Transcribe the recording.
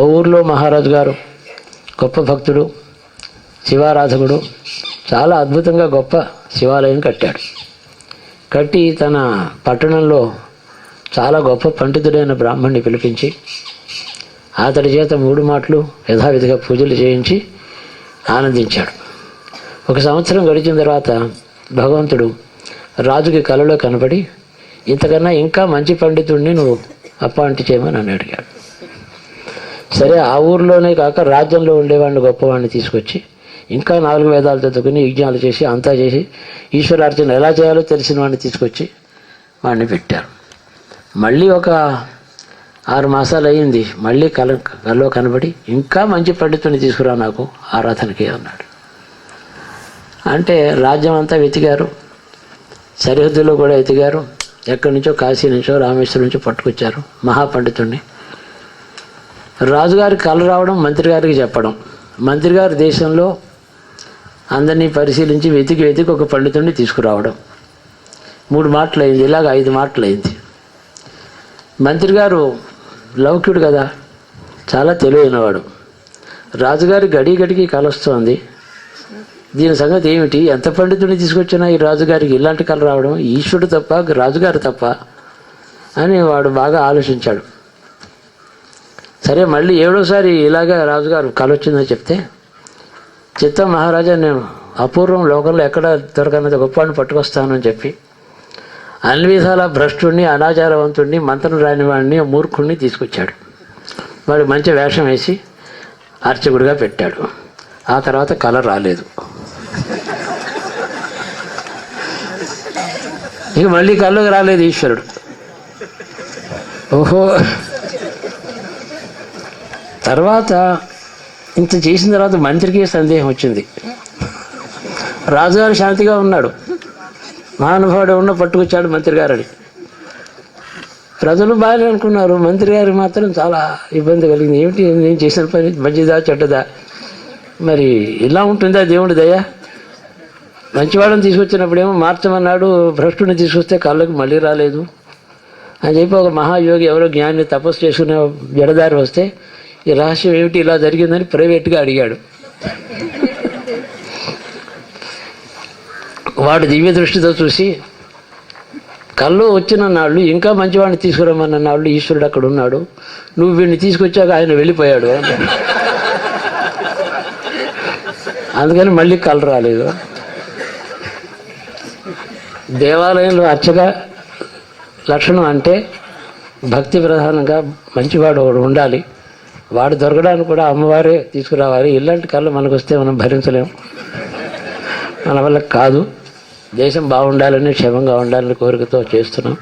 ఓ ఊర్లో మహారాజు గారు గొప్ప భక్తుడు శివారాధకుడు చాలా అద్భుతంగా గొప్ప శివాలయం కట్టాడు. కట్టి తన పట్టణంలో చాలా గొప్ప పండితుడైన బ్రాహ్మణ్ణి పిలిపించి అతడి చేత మూడు మాటలు యథావిధిగా పూజలు చేయించి ఆనందించాడు. ఒక సంవత్సరం గడిచిన తర్వాత భగవంతుడు రాజుకి కలలో కనబడి ఇంతకన్నా ఇంకా మంచి పండితుడిని నువ్వు అప్పాయింట్ చేయమని అని అడిగాడు. సరే ఆ ఊర్లోనే కాక రాజ్యంలో ఉండేవాడిని గొప్పవాడిని తీసుకొచ్చి ఇంకా నాలుగు వేదాలు చదువుకుని యజ్ఞాలు చేసి అంతా చేసి ఈశ్వరార్చన ఎలా చేయాలో తెలిసిన వాడిని తీసుకొచ్చి వాడిని పెట్టారు. మళ్ళీ ఒక ఆరు మాసాలు అయ్యింది మళ్ళీ కల కల్లో కనబడి ఇంకా మంచి పండితుని తీసుకురా నాకు ఆరాధనకి అన్నాడు. అంటే రాజ్యం అంతా వెతికారు. సరిహద్దులో కూడా ఎతికారు ఎక్కడి నుంచో కాశీ నుంచో రామేశ్వరం నుంచో పట్టుకొచ్చారు మహాపండితుడిని రాజుగారి కళ రావడం మంత్రి గారికి చెప్పడం. మంత్రి గారు దేశంలో అందరినీ పరిశీలించి వెతికి వెతికి ఒక పండితుడిని తీసుకురావడం. మూడు మాటలు అయింది ఇలాగ ఐదు మాటలు అయింది మంత్రి గారు లౌక్యుడు కదా చాలా తెలివైనవాడు. రాజుగారి గడి గడికి కలుస్తోంది. దీని సంగతి ఏమిటి? ఎంత పండితుడిని తీసుకొచ్చినా ఈ రాజుగారికి ఇలాంటి కళ రావడం ఈశ్వరుడు తప్ప రాజుగారు తప్ప అని వాడు బాగా ఆలోచించాడు. సరే మళ్ళీ ఏడోసారి ఇలాగా రాజుగారు కలొచ్చిందని చెప్తే చిత్తం మహారాజా నేను అపూర్వం లోకంలో ఎక్కడ దొరకనది గొప్పని పట్టుకొస్తానని చెప్పి అన్ని విధాల భ్రష్టుణ్ణి అనాచారవంతుడిని మంత్రం రాని వాడిని మూర్ఖుడిని తీసుకొచ్చాడు. వాడు మంచి వేషం వేసి అర్చకుడిగా పెట్టాడు. ఆ తర్వాత కళ రాలేదు. ఇక మళ్ళీ కళ్ళకు రాలేదు ఈశ్వరుడు. ఓహో! తర్వాత ఇంత చేసిన తర్వాత మంత్రికి సందేహం వచ్చింది. రాజుగారు శాంతిగా ఉన్నాడు. మహానుభావుడు ఉన్న పట్టుకొచ్చాడు మంత్రి గారని. ప్రజలు బాగానే అనుకున్నారు. మంత్రి గారికి మాత్రం చాలా ఇబ్బంది కలిగింది. ఏమిటి? నేను చేసిన పని మంచిదా చెడ్డదా? మరి ఇలా ఉంటుందా దేవుడి దయ? మంచివాడని తీసుకొచ్చినప్పుడేమో మార్చమన్నాడు. భ్రష్టుని తీసుకొస్తే కళ్ళకు మళ్ళీ రాలేదు. అని చెప్పి ఒక మహాయోగి ఎవరో జ్ఞాన్ని తపస్సు చేసుకునే జడదారి వస్తే ఈ రహస్యం ఏమిటి? ఇలా జరిగిందని ప్రైవేట్గా అడిగాడు. వాడు దివ్య దృష్టితో చూసి కళ్ళు వచ్చిన నాళ్ళు ఇంకా మంచివాడిని తీసుకురమ్మన్న నాళ్ళు ఈశ్వరుడు అక్కడ ఉన్నాడు. నువ్వు వీడిని తీసుకొచ్చాక ఆయన వెళ్ళిపోయాడు అందుకని మళ్ళీ కళ్ళు రాలేదు. దేవాలయంలో అర్చక లక్షణం అంటే భక్తి ప్రధానంగా మంచివాడు ఒకడు ఉండాలి. వాడు దొరకడానికి కూడా అమ్మవారే తీసుకురావాలి. ఇలాంటి కళ్ళు మనకు వస్తే మనం భరించలేము మన వల్ల కాదు. దేశం బాగుండాలని క్షేమంగా ఉండాలని కోరికతో చేస్తున్నాం.